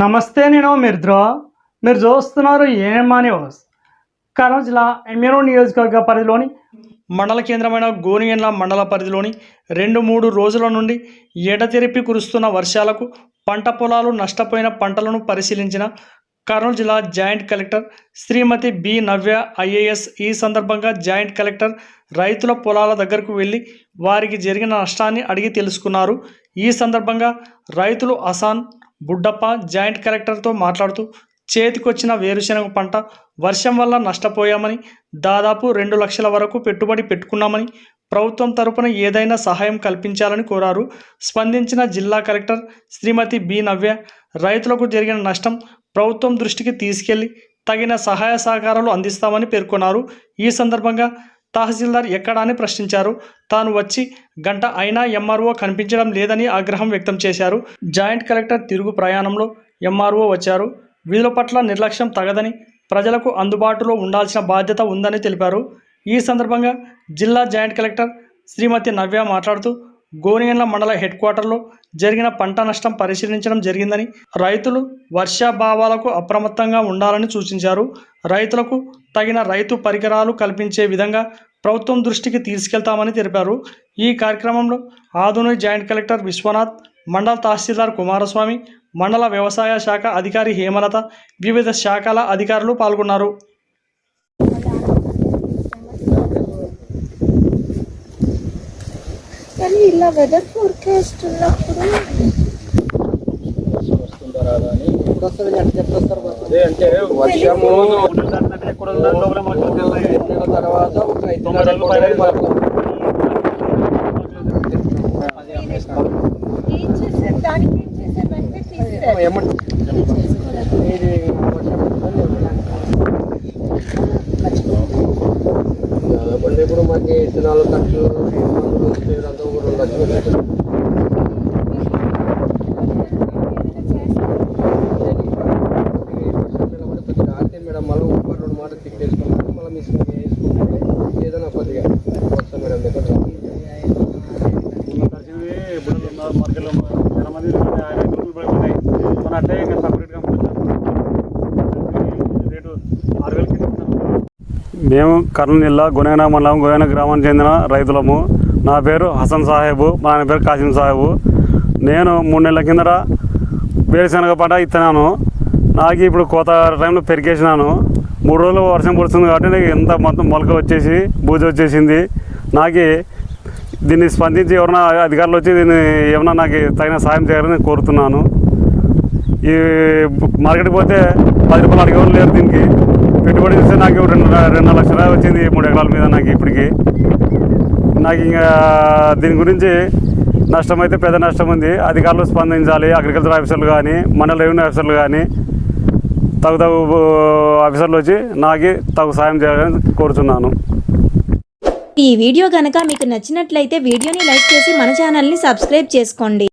నమస్తే నేను మిర్ద్రో. మీరు చూస్తున్నారు ఏమా న్యూస్. కర్నూలు జిల్లా ఎమ్మెరో నియోజకవర్గ పరిధిలోని మండల కేంద్రమైన గోనియన్ల మండల పరిధిలోని రెండు మూడు రోజుల నుండి ఎడతెరిపి కురుస్తున్న వర్షాలకు పంట పొలాలు నష్టపోయిన పంటలను పరిశీలించిన కర్నూలు జిల్లా joint collector Shrimati B Navya IAS. ఈ సందర్భంగా జాయింట్ కలెక్టర్ రైతుల పొలాల దగ్గరకు వెళ్ళి వారికి జరిగిన నష్టాన్ని అడిగి తెలుసుకున్నారు. ఈ సందర్భంగా రైతులు అసాన్ బుడ్డప్ప జాయింట్ కలెక్టర్తో మాట్లాడుతూ చేతికొచ్చిన వేరుశెనగ పంట వర్షం వల్ల నష్టపోయామని దాదాపు రెండు లక్షల వరకు పెట్టుబడి పెట్టుకున్నామని ప్రభుత్వం తరపున ఏదైనా సహాయం కల్పించాలని కోరారు. స్పందించిన జిల్లా కలెక్టర్ శ్రీమతి బి నవ్య రైతులకు జరిగిన నష్టం ప్రభుత్వం దృష్టికి తీసుకెళ్ళి తగిన సహాయ సహకారాలు అందిస్తామని పేర్కొన్నారు. ఈ సందర్భంగా తహసీల్దార్ ఎక్కడా అని ప్రశ్నించారు. తాను వచ్చి గంట అయినా ఎంఆర్ఓ కనిపించడం లేదని ఆగ్రహం వ్యక్తం చేశారు. జాయింట్ కలెక్టర్ తిరుగు ప్రయాణంలో ఎంఆర్ఓ వచ్చారు. వీళ్ళ పట్ల నిర్లక్ష్యం తగదని ప్రజలకు అందుబాటులో ఉండాల్సిన బాధ్యత ఉందని తెలిపారు. ఈ సందర్భంగా జిల్లా జాయింట్ కలెక్టర్ శ్రీమతి నవ్య మాట్లాడుతూ గోనియన్ల మండల హెడ్ క్వార్టర్లో జరిగిన పంట నష్టం పరిశీలించడం జరిగిందని రైతులు వర్షాభావాలకు అప్రమత్తంగా ఉండాలని సూచించారు. రైతులకు తగిన రైతు పరికరాలు కల్పించే విధంగా ప్రభుత్వం దృష్టికి తీసుకెళ్తామని తెలిపారు. ఈ కార్యక్రమంలో ఆధునిక జాయింట్ కలెక్టర్ విశ్వనాథ్ మండల తహసీల్దార్ కుమారస్వామి మండల వ్యవసాయ శాఖ అధికారి హేమలత వివిధ శాఖల అధికారులు పాల్గొన్నారు. కానీ ఇలా వెదర్ ఫోర్కాస్ట్ ఉన్నప్పుడు అదే అంటే వర్షము నెల తర్వాత ఒక ఐదు నెలల పడుతుంది. ఏం చేశారు దానికి ఏం చేశారంటే తీస్తారు ఏమంటే ఇది వర్షం దాదాపు అంటే ఇప్పుడు మనకి ఇత్తనాలు ఖర్చు మందులు ఇదంతా కూడా రెండు లక్షలు అవుతుంది. ఈ వర్షం నిలబడి కొద్దిగా ఆగితే మేడం మళ్ళీ ఒక రెండు మాటలు తిప్పేసుకున్నాను మళ్ళీ మిషన్ వేసుకుంటే ఏదైనా కొద్దిగా వస్తాం మేడం దగ్గర కలిసింది ఇప్పుడు ఉన్న మార్కెట్లో చాలా మంది ఆయన గ్రూపులు పడిపోతాయి మన అట్టే ఇంకా సపరేట్గా రేటు ఆరు వేలకి మేము కర్నూలు జిల్లా గునైన మండలం గునైన గ్రామానికి చెందిన రైతులము. నా పేరు హసన్ సాహెబు మా ఆయన పేరు కాసిం సాహెబు. నేను మూడు నెలల కిందట వేరుశనగ పంట ఇస్తున్నాను నాకు ఇప్పుడు కోత టైంలో పెరిగేసినాను. మూడు రోజులు వర్షం పడుతుంది కాబట్టి నాకు ఎంత మొత్తం మొలక వచ్చేసి బూజ వచ్చేసింది. నాకు దీన్ని స్పందించి ఎవరైనా అధికారులు వచ్చి దీన్ని ఏమన్నా నాకు తగిన సాయం చేయాలని కోరుతున్నాను. ఈ మార్కెట్కి పోతే పది రూపాయలు అడిగేవాళ్ళు లేరు దీనికి. పెట్టుబడి చూస్తే నాకు రెండు రెండు లక్షల వచ్చింది మూడు ఎకరాల మీద నాకు ఇప్పటికి. నాకు ఇంకా దీని గురించి నష్టం అయితే పెద్ద నష్టం ఉంది. అధికారులు స్పందించాలి అగ్రికల్చర్ ఆఫీసర్లు కానీ మండల రెవెన్యూ ఆఫీసర్లు కానీ తగు తగు ఆఫీసర్లు వచ్చి నాకు తగు సాయం చేయాలని కోరుతున్నాను ఈ వీడియో కనుక మీకు నచ్చినట్లయితే వీడియోని లైక్ చేసి మన ఛానల్ని సబ్స్క్రైబ్ చేసుకోండి.